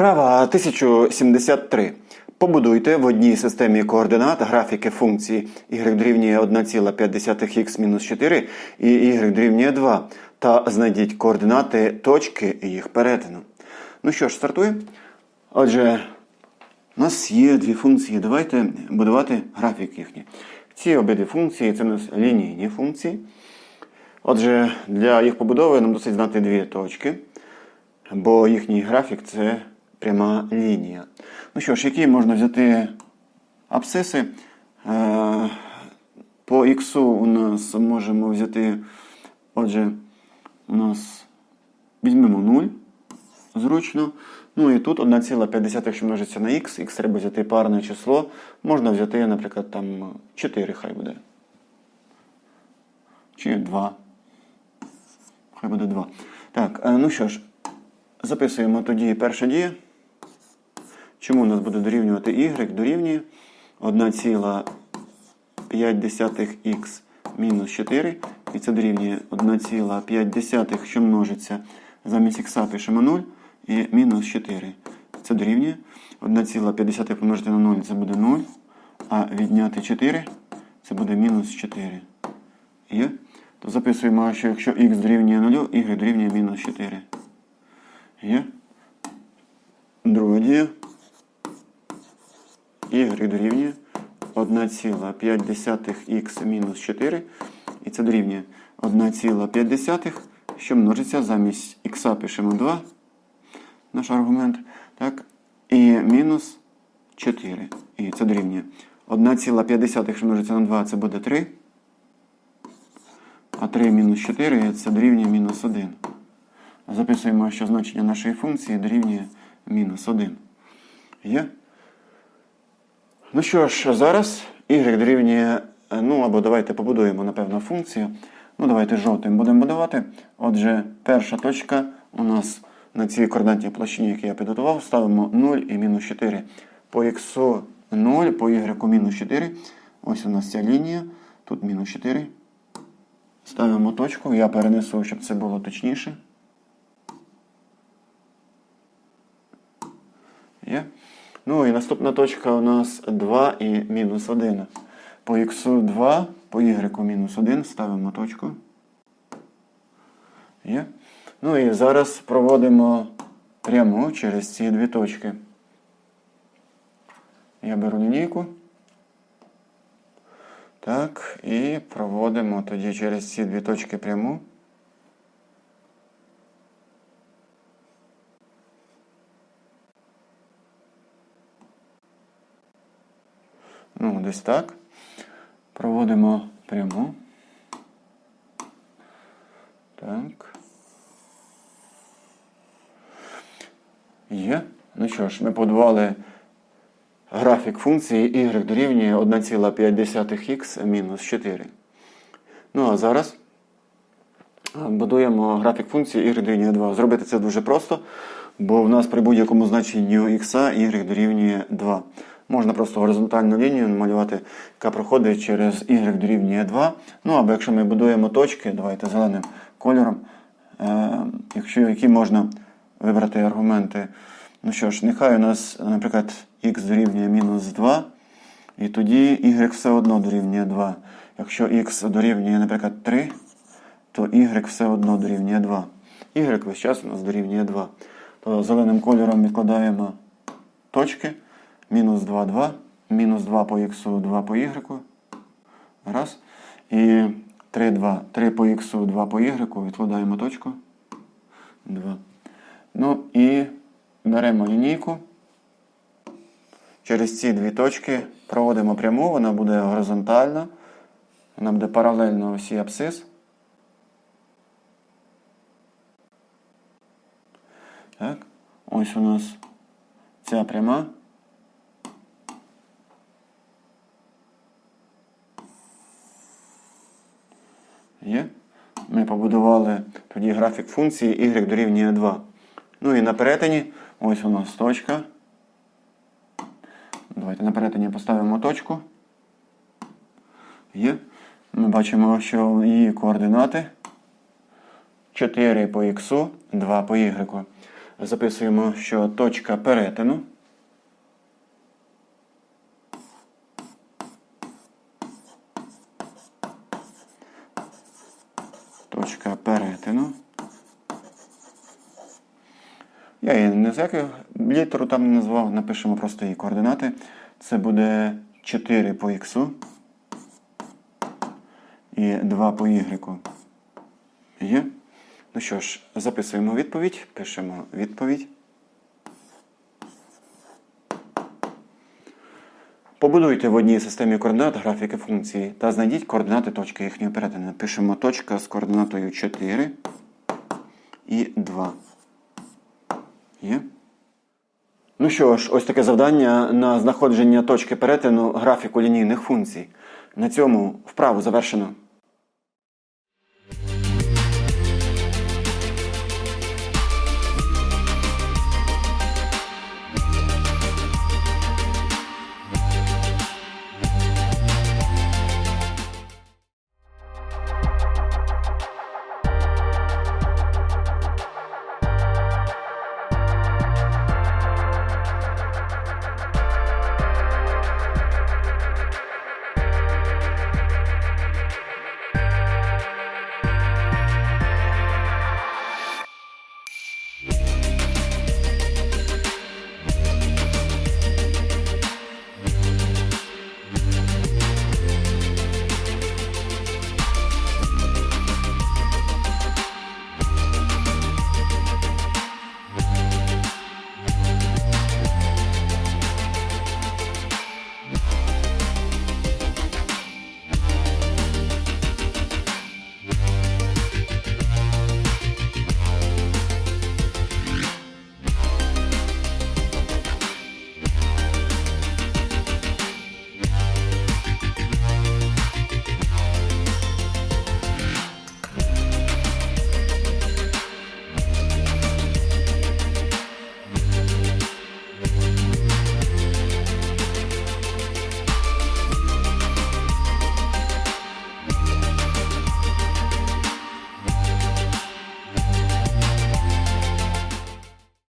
Вправа 1073. Побудуйте в одній системі координат графіки функції y дорівнює 1,5х-4 і y дорівнює 2 та знайдіть координати точки і їх перетину. Ну що ж, стартуємо. Отже, у нас є дві функції. Давайте будувати графік їхній. Ці обидві функції це у нас лінійні функції. Отже, для їх побудови нам досить знати дві точки, бо їхній графік це пряма лінія. Ну що ж, які можна взяти абсциси? Е, По х у нас можемо взяти, отже, у нас візьмемо 0 зручно. Ну і тут 1,5, що множиться на х, х треба взяти парне число. Можна взяти, наприклад, там 4 хай буде. Чи 2. Хай буде 2. Так, е, ну що ж, записуємо тоді перша дія. Чому у нас буде дорівнювати y? Дорівнює 1,5х мінус 4. І це дорівнює 1,5, що множиться. Замість х пишемо 0 і мінус 4. Це дорівнює 1,5 помножити на 0 це буде 0. А відняти 4 це буде мінус 4. Є? То записуємо, що якщо х дорівнює 0, y дорівнює мінус 4. Є? Друга дія. Y дорівнює 1,5х мінус 4. І це дорівнює 1,5, що множиться замість х пишемо 2. Наш аргумент. Так? І мінус 4. І це дорівнює 1,5, що множиться на 2, це буде 3. А 3 мінус 4 це дорівнює мінус 1. Записуємо, що значення нашої функції дорівнює мінус 1. Є? Ну що ж, зараз y дорівнює, ну або давайте побудуємо, напевно, функцію. Ну, давайте жовтим будемо будувати. Отже, перша точка у нас на цій координатній площині, яку я підготував, ставимо 0 і мінус 4. По х 0, по y мінус 4. Ось у нас ця лінія. Тут мінус 4. Ставимо точку. Я перенесу, щоб це було точніше. Є. Ну і наступна точка у нас 2 і мінус 1. По х 2, по y мінус 1 ставимо точку. Є. Ну і зараз проводимо пряму через ці дві точки. Я беру лінійку. Так, і проводимо тоді через ці дві точки пряму. Ну, десь так. Проводимо пряму. Так. Є. Ну що ж, ми подавали графік функції y дорівнює 1,5х мінус 4. Ну а зараз будуємо графік функції y дорівнює 2. Зробити це дуже просто, бо в нас при будь-якому значенню х y дорівнює 2. Можна просто горизонтальну лінію намалювати, яка проходить через y дорівнює 2. Ну або якщо ми будуємо точки, давайте зеленим кольором, е, якщо які можна вибрати аргументи. Ну що ж, нехай у нас, наприклад, х дорівнює мінус 2, і тоді y все одно дорівнює 2. Якщо х дорівнює, наприклад, 3, то y все одно дорівнює 2. Y весь час у нас дорівнює 2. То зеленим кольором відкладаємо точки. Мінус 2, 2, мінус 2 по х, 2 по y. Раз. І 3, 2, 3 по х, 2 по y. Відкладаємо точку. 2. Ну і беремо лінійку. Через ці дві точки проводимо пряму, вона буде горизонтальна. Вона буде паралельно осі абсцис. Так. Ось у нас ця пряма. Є. Ми побудували тоді графік функції y дорівнює 2. Ну і на перетині ось у нас точка. Давайте на перетині поставимо точку. Є. Ми бачимо, що її координати 4 по х, 2 по y. записуємо, що точка перетину. Точка перетину. Я її не з яких літеру там не назвав, напишемо просто її координати. Це буде 4 по х і 2 по y. Є. Ну що ж, записуємо відповідь, пишемо відповідь. Побудуйте в одній системі координат графіки функції та знайдіть координати точки їхньої перетину. Пишемо точка з координатою 4 і 2. Є? Ну що ж, ось таке завдання на знаходження точки перетину графіку лінійних функцій. На цьому вправу завершено.